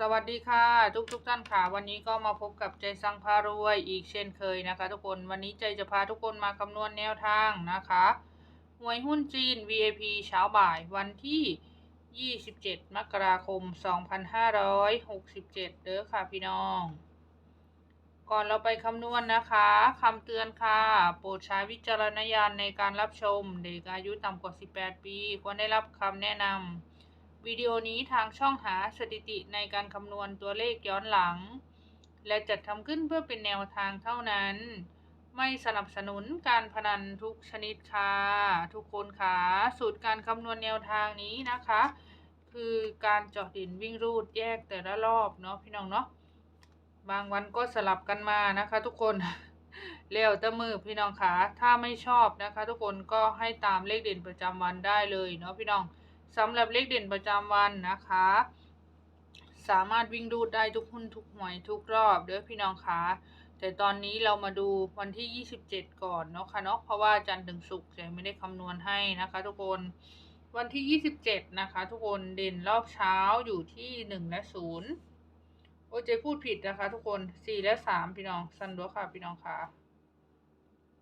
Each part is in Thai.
สวัสดีค่ะ ทุกทุกๆท่านค่ะ วันนี้ก็มาพบกับใจสังพารวยอีกเช่นเคยนะคะ ทุกคนวันนี้ใจจะพาทุกคนมาคำนวณแนวทางนะคะหวยหุ้นจีน VIP เช้าบ่ายวันที่ 27 มกราคม 2567เด้อค่ะพี่น้อง ก่อนเราไปคำนวณนะคะคำเตือนค่ะ โปรดใช้วิจารณญาณในการรับชม เด็กอายุต่ำกว่า 18 ปี ควรได้รับคำแนะนำ วิดีโอนี้ทางช่องหาสถิติในการคำนวณตัวเลขย้อนหลัง และจัดทำขึ้นเพื่อเป็นแนวทางเท่านั้น ไม่สนับสนุนการพนันทุกชนิดค่ะทุกคนค่ะสูตรการคำนวณแนวทางนี้นะคะ คือการเจาะดินวิ่งรูดแยกแต่ละรอบเนาะพี่น้องเนาะบางวันก็สลับกันมานะคะทุกคนแล้วต่มือพี่น้องค่ะถ้าไม่ชอบนะคะ ทุกคนก็ให้ตามเลขเด่นประจำวันได้เลยเนาะพี่น้อง สำหรับเลขเด่นประจำวันนะคะ สามารถวิ่งดูดได้ทุกหุ้นทุกหวยทุกรอบเด้อพี่น้องคะแต่ตอนนี้เรามาดูวันที่ 27 ก่อนเนาะค่ะเนาะเพราะว่าจันทร์ถึงศุกร์จะไม่ได้คำนวณให้นะคะ ทุกคนวันที่ 27 นะคะ ทุกคนเด่นรอบเช้าอยู่ที่ 1 และ 0 โอ้เจพูดผิดนะคะ ทุกคน 4 และ 3 พี่น้องสันด้วค่ะ พี่น้องค่ะ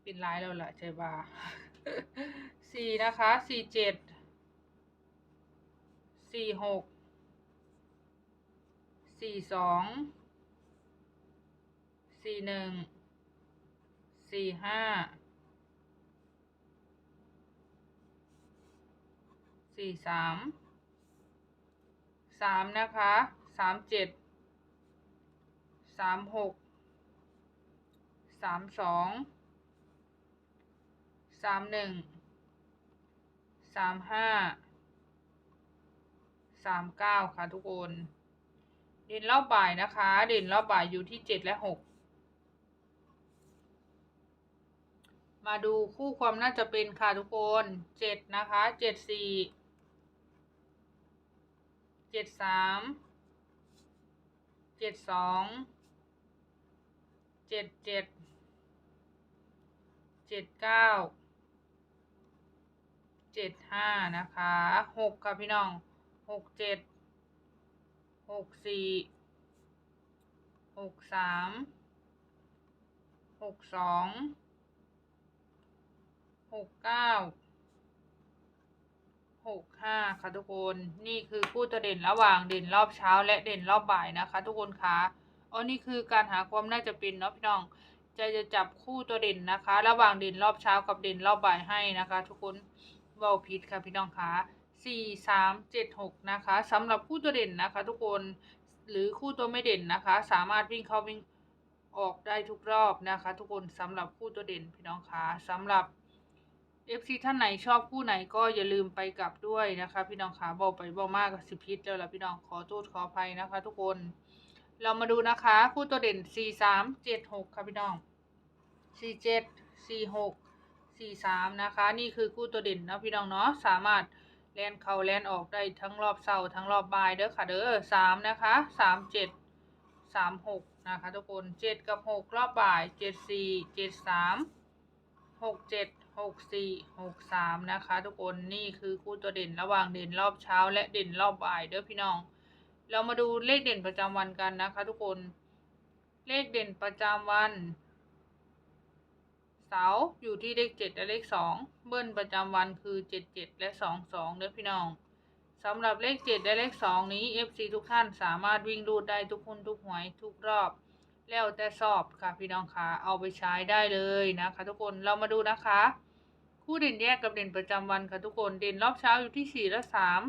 เป็นร้ายแล้วแหละใจบา4นะคะ 47 สี่หกสี่สองสี่หนึ่งสี่ห้าสี่สามสามนะคะสามเจ็ดสามหกสามสองสามหนึ่งสามห้า สามเก้าค่ะทุกคน เด่นรอบบ่ายนะคะ เด่นรอบบ่ายอยู่ที่เจ็ดและหกมาดูคู่ความน่าจะเป็นค่ะทุกคนเจ็ดนะคะเจ็ดสี่เจ็ดสามเจ็ดสองเจ็ดเจ็ดเจ็ดเก้าเจ็ดห้านะคะหกค่ะพี่น้อง หกเจ็ดหกสี่หกสามหกสองหกเก้าหกห้าค่ะทุกคนนี่คือคู่ตัวเด่นระหว่างเด่นรอบเช้า และเด่นรอบบ่ายนะคะ ทุกคนคะอ๋อนี่คือการหาความน่าจะเป็นเนาะพี่น้องจะจะจับคู่ตัวเด่นนะคะ ระหว่างเด่นรอบเช้ากับเด่นรอบบ่ายให้นะคะ ทุกคนเบาผิดค่ะพี่น้องคะ สี่สามเจ็ดหกนะคะสำหรับคู่ตัวเด่นนะคะ ทุกคนหรือคู่ตัวไม่เด่นนะคะ สามารถวิ่งเข้าวิ่งออกได้ทุกรอบนะคะ ทุกคนสำหรับคู่ตัวเด่นพี่น้องคะสำหรับ FC ท่านไหนชอบคู่ไหนก็อย่าลืมไปกลับด้วยนะคะ พี่น้องคะบอกไปบอกมากกับสิพิษแล้วล่ะพี่น้องขอโทษขออภัยนะคะ ทุกคนเรามาดูนะคะ คู่ตัวเด่น 4 3 7 6 ค่ะพี่น้อง 4 7 4 6 4 3 นะคะ นี่คือคู่ตัวเด่นนะพี่น้องเนาะสามารถ แลนเข้าแลนออกได้ทั้งรอบเสาร์ทั้งรอบบ่ายเด้อค่ะเด้อ3นะคะ3 7 3 6นะคะทุกคน7กับ6รอบบ่าย7 4 7 3 6 7 6 4 6 3นะคะทุกคนนี่คือคู่ตัวเด่นระหว่างเด่นรอบเช้า และเด่นรอบบ่ายเด้อพี่น้อง เรามาดูเลขเด่นประจำวันกันนะคะ ทุกคน เลขเด่นประจำวัน สาร์อยู่ที่เลขเจ็ดและเลขสองเบิ้ลประจำวันคือเจ็ดเจ็ดและสองสองเด้อพี่น้องสำหรับเลขเจ็ดและเลขสองนี้ FC ทุกท่านสามารถวิ่งรูดได้ทุกคนทุกหวยทุกรอบ แล้วแต่สอบค่ะพี่น้องคะเอาไปใช้ได้เลยนะคะ ทุกคนเรามาดูนะคะ คู่เด่นแยกกับเด่นประจำวันค่ะทุกคนเด่นรอบเช้าอยู่ที่สี่และสาม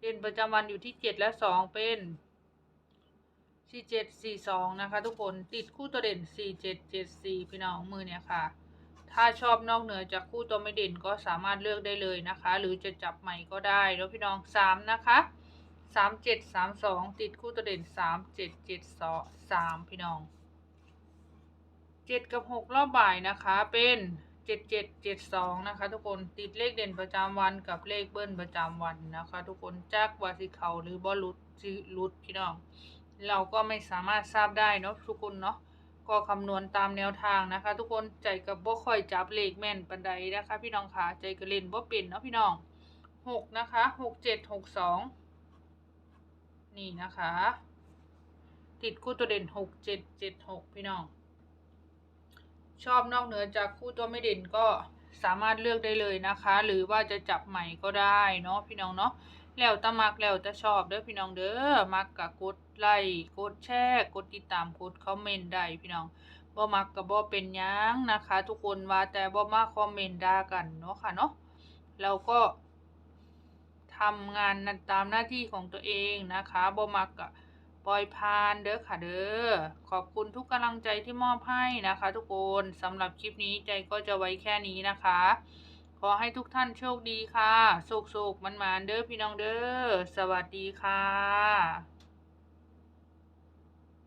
เด่นประจำวันอยู่ที่เจ็ดและสองเป็นสี่เจ็ดสี่สองนะคะ ทุกคนติดคู่ตัวเด่นสี่เจ็ดเจ็ดสี่พี่น้องมือเนี่ยค่ะ ถ้าชอบนอกเหนือจากคู่ตัวไม่เด่นก็สามารถเลือกได้เลยนะคะ หรือจะจับใหม่ก็ได้แล้วพี่น้องสามนะคะสามเจ็ดสามสองติดคู่ตัวเด่นสามเจ็ดเจ็ดสองสามพี่น้องเจ็ดกับหกรอบบ่ายนะคะเป็นเจ็ดเจ็ดเจ็ดสองนะคะ ทุกคนติดเลขเด่นประจำวันกับเลขเบิ้ลประจำวันนะคะ ทุกคนจากวาสิเขาหรือบอลุดลุดพี่น้อง เราก็ไม่สามารถทราบได้เนาะทุกคนเนาะ ก็คำนวณตามแนวทางนะคะ ทุกคนใจกับบ่ค่อยจับเลขแม่นปันใดนะคะ พี่น้องขาใจก็เล่นบ่เป็นเนาะพี่น้องหกนะคะหกเจ็ดหกสองนี่นะคะ ติดคู่ตัวเด่นหกเจ็ดเจ็ดหกพี่น้อง ชอบนอกเหนือจากคู่ตัวไม่เด่นก็สามารถเลือกได้เลยนะคะ หรือว่าจะจับใหม่ก็ได้เนาะพี่น้องเนาะ แล้วตะมักแล้วแตะชอบเด้อพี่น้องเด้อมักกับกดไลค์กดแชร์กดติดตามกดคอมเมนต์ได้พี่น้องบ่มักกับบ่เป็นยังนะคะ ทุกคนว่าแต่บ่มาคอมเมนต์ด่ากันเนาะค่ะเนาะเราก็ทำงานนั้นตามหน้าที่ของตัวเองนะคะบ่มักกับปล่อยผ่านเด้อค่ะเด้อขอบคุณทุกกำลังใจที่มอบให้นะคะ ทุกคนสำหรับคลิปนี้ใจก็จะไว้แค่นี้นะคะ อให้ทุกท่านโชคดีค่ะโศกๆมันๆเด้อพี่น้องเด้อ สวัสดีค่ะ